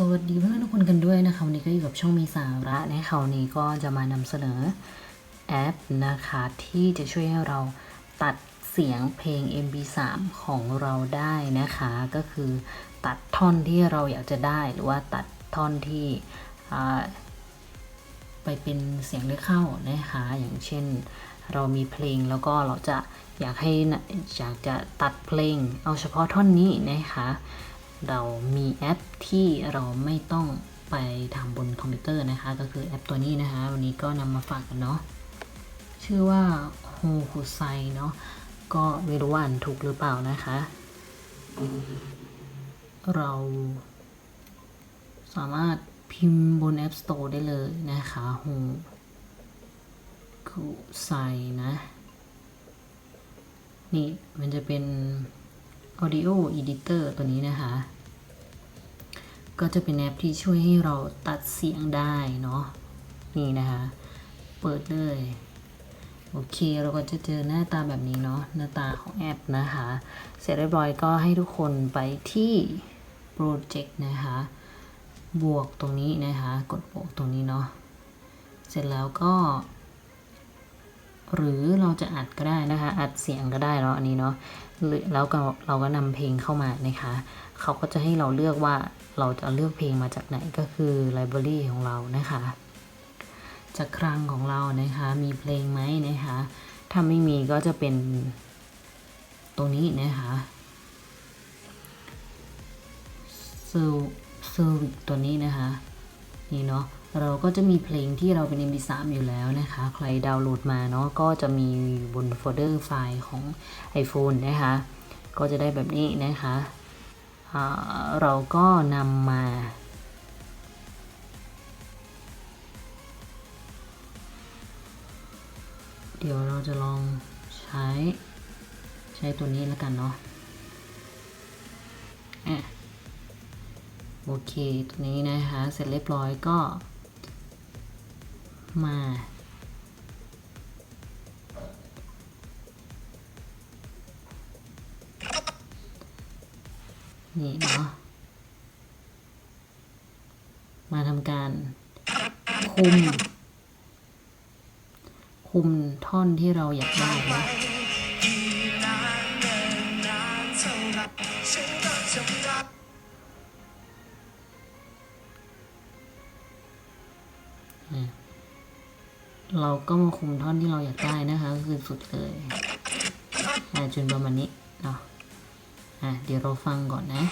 สวัสดีเพื่อนทุกคนกันด้วยนะคะวันนี้ก็อยู่กับช่องมีสาระนะคะวันนี้ก็จะมานำเสนอแอปนะคะที่จะช่วยให้เราตัดเสียงเพลง MP3 ของเราได้นะคะ ก็คือตัดท่อนที่เราอยากจะได้ หรือว่าตัดท่อนที่ไปเป็นเสียงเลือกเข้านะคะ อย่างเช่นเรามีเพลงแล้วก็เราจะอยากให้นะอยากจะตัดเพลง เอาเฉพาะท่อนนี้นะคะ เรามีแอปที่เราไม่ต้องไปทำบนคอมพิวเตอร์นะคะ ก็คือแอปตัวนี้นะคะ วันนี้ก็นำมาฝากกันเนาะชื่อว่า h o h u s a i เนาะก็ไม่รู้ว่าอ่านถูกหรือเปล่านะคะ เราสามารถพิมพ์บน App Store ได้เลยนะคะ h o h u s a i นะ นี่มันจะเป็น Audio Editor ตัวนี้นะคะ ก็จะเป็นแอปที่ช่วยให้เราตัดเสียงได้เนาะนี่นะคะ เปิดเลย โอเคเราก็จะเจอหน้าตาแบบนี้เนาะหน้าตาของแอปนะคะ เสร็จเรียบร้อยก็ให้ทุกคนไปที่ Project นะคะ บวกตรงนี้นะคะ กดบวกตรงนี้เนาะเสร็จแล้วก็ หรือเราจะอัดก็ได้นะคะ อัดเสียงก็ได้เนาะอันนี้เนาะหรือแล้วก็เราก็นำเพลงเข้ามานะคะ เขาก็จะให้เราเลือกว่าเราจะเลือกเพลงมาจากไหนก็คือไลบรารีของเรานะคะ จากคลังของเรานะคะ มีเพลงไหมนะคะ ถ้าไม่มีก็จะเป็นตรงนี้นะคะ เซอร์เซอร์วิตัวนี้นะคะ นี่เนาะเราก็จะมีเพลงที่เราเป็น MP3 อยู่แล้วนะคะ ใครดาวน์โหลดมาเนาะก็จะมีอยู่บนโฟลเดอร์ไฟล์ของ iPhone นะคะ ก็จะได้แบบนี้นะคะเราก็นำมาเดี๋ยวเราจะลองใช้ใช้ตัวนี้แล้วกันเนาะอะโอเค ตัวนี้นะคะ เสร็จเรียบร้อยก็ มา นี่เนาะ มาทำการคุม คุมท่อนที่เราอยากได้นะ เราก็มาคุมท่อนที่เราอยากได้นะคะก็คือสุดเลยอ่าจนประมาณนี้เนาะอะเดี๋ยวเราฟังก่อนนะ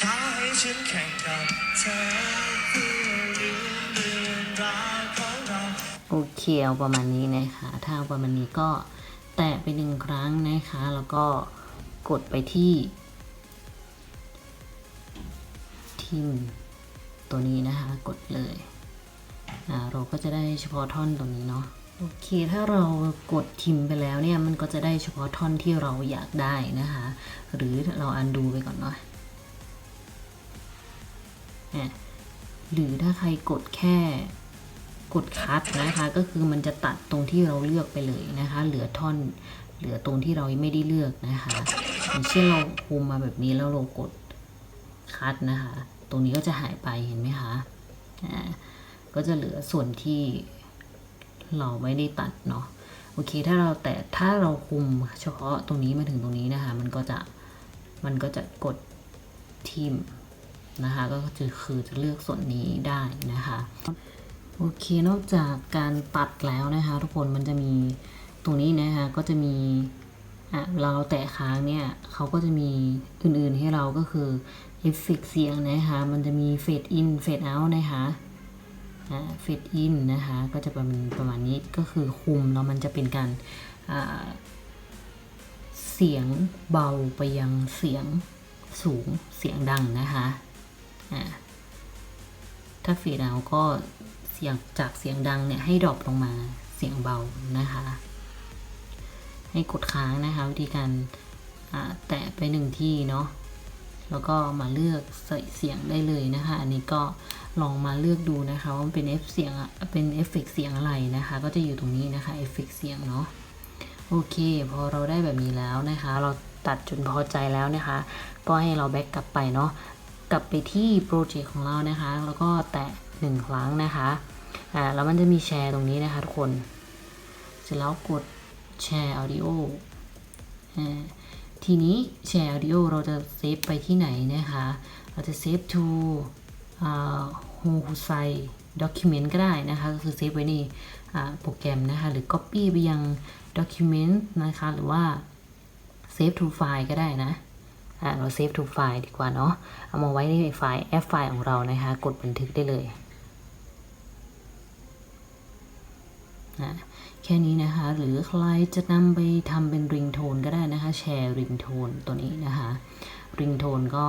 ท้าให้ฉันแข่งกับเธอเพื่อลืมเรื่องราวของเราโอเคเอาประมาณนี้นะคะถ้าเอาประมาณนี้ก็แตะไปหนึ่งครั้งนะคะ แล้วก็กดไปที่ทิมตัวนี้นะคะ กดเลยอ่า เราก็จะได้เฉพาะท่อนตรงนี้เนาะโอเค ถ้าเรากดทิมไปแล้วเนี่ย มันก็จะได้เฉพาะท่อนที่เราอยากได้นะคะ หรือเราอันดูไปก่อนเนาะหรือถ้าใครกดแค่กดคัดนะคะ ก็คือมันจะตัดตรงที่เราเลือกไปเลยนะคะ เหลือท่อน เหลือตรงที่เราไม่ได้เลือกนะคะ อย่างเช่นเราคุมมาแบบนี้แล้วเรากดคัดนะคะ ตรงนี้ก็จะหายไปเห็นไหมคะอ่า ก็จะเหลือส่วนที่เราไม่ได้ตัดเนาะโอเค ถ้าเราแต่ถ้าเราคุมเฉพาะตรงนี้มาถึงตรงนี้นะคะ มันก็จะมันก็จะกดทิมนะคะ ก็จะคือจะเลือกส่วนนี้ได้นะคะ โอเคนอกจากการตัดแล้วนะคะ ทุกคนมันจะมีตรงนี้นะคะก็จะมีอะเราแตะค้างเนี่ยเขาก็จะมีอื่นๆให้เราก็คือเอฟเฟกเสียงนะคะ มันจะมีเฟดอินเฟดเอาท์นะคะ เฟดอินนะคะก็จะประมาณประมาณนี้ก็คือคุมแล้วมันจะเป็นการเสียงเบาไปยังเสียงสูงเสียงดังนะคะถ้าฟีดเอาก็เสียงจากเสียงดังเนี่ยให้ดรอปลงมาเสียงเบานะคะ ให้กดค้างนะคะวิธีการแตะไปหนึ่งที่เนาะ แล้วก็มาเลือกใส่เสียงได้เลยนะคะ อันนี้ก็ลองมาเลือกดูนะคะว่ามันเป็นเอฟเสียงอะเป็นเอฟเฟกเสียงอะไรนะคะ ก็จะอยู่ตรงนี้นะคะเอฟเฟกเสียงเนาะโอเค พอเราได้แบบนี้แล้วนะคะ เราตัดจนพอใจแล้วนะคะ ก็ให้เราแบ็กกลับไปเนาะกลับไปที่โปรเจกต์ของเรานะคะ แล้วก็แตะหนึ่งครั้งนะคะอ่าแล้วมันจะมีแชร์ตรงนี้นะคะทุกคน เสร็จแล้วกดแชร์ audio อ่า ทีนี้แชร์ audio เราจะเซฟไปที่ไหนนะคะ เราจะเซฟ to อ่า Hokusai document ก็ได้นะคะ ก็คือเซฟไว้ในโปรแกรมนะคะ หรือ copy ไปยัง document นะคะ หรือว่า save to file ก็ได้นะเรา save to file ดีกว่าเนาะ เอามาไว้ในไฟล์ F ไฟล์ของเรานะคะ กดบันทึกได้เลยอะ แค่นี้นะคะ หรือใครจะนำไปทำเป็นริงโทนก็ได้นะคะ แชร์ริงโทนตัวนี้นะคะริงโทนก็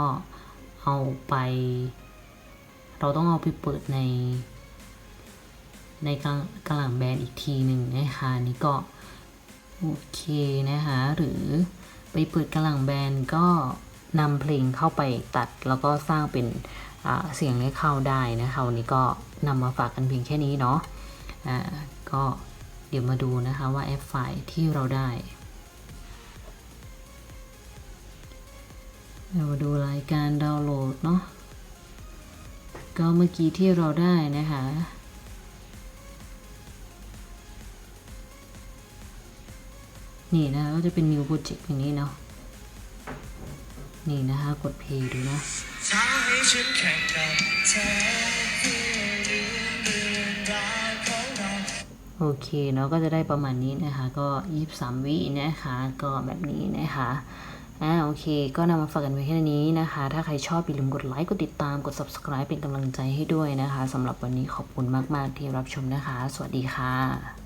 เอาไป เราต้องเอาไปเปิดใน ในกลางกลางแบรนด์อีกทีหนึ่งนะคะนี่ก็โอเคนะคะหรือไปเปิดกลังแบนด์ก็นำเพลงเข้าไปตัดแล้วก็สร้างเป็นเสียงให้เข้าได้นะคะวันนี้ก็นำมาฝากกันเพียงแค่นี้เนาะอ่าก็ ดี๋ยวมาดูนะคะว่าแอปไฟล์ที่เราได้ เรามาดูรายการดาวน์โหลดเนาะ ก็เมื่อกี้ที่เราได้นะคะนี่นะคะก็จะเป็น new project อย่างนี้เนาะ นี่นะคะ กด play ดูนะ โอเคเนาะก็จะได้ประมาณนี้นะคะก็ยีสามวินะคะก็แบบนี้นะคะอ่าโอเค ก็นำมาฝากกันไว้แค่นี้นะคะ ถ้าใครชอบอย่าลืมกดไลค์กดติดตามกด subscribe เป็นกำลังใจให้ด้วยนะคะสำหรับวันนี้ขอบคุณมาก ๆ ที่รับชมนะคะ สวัสดีค่ะ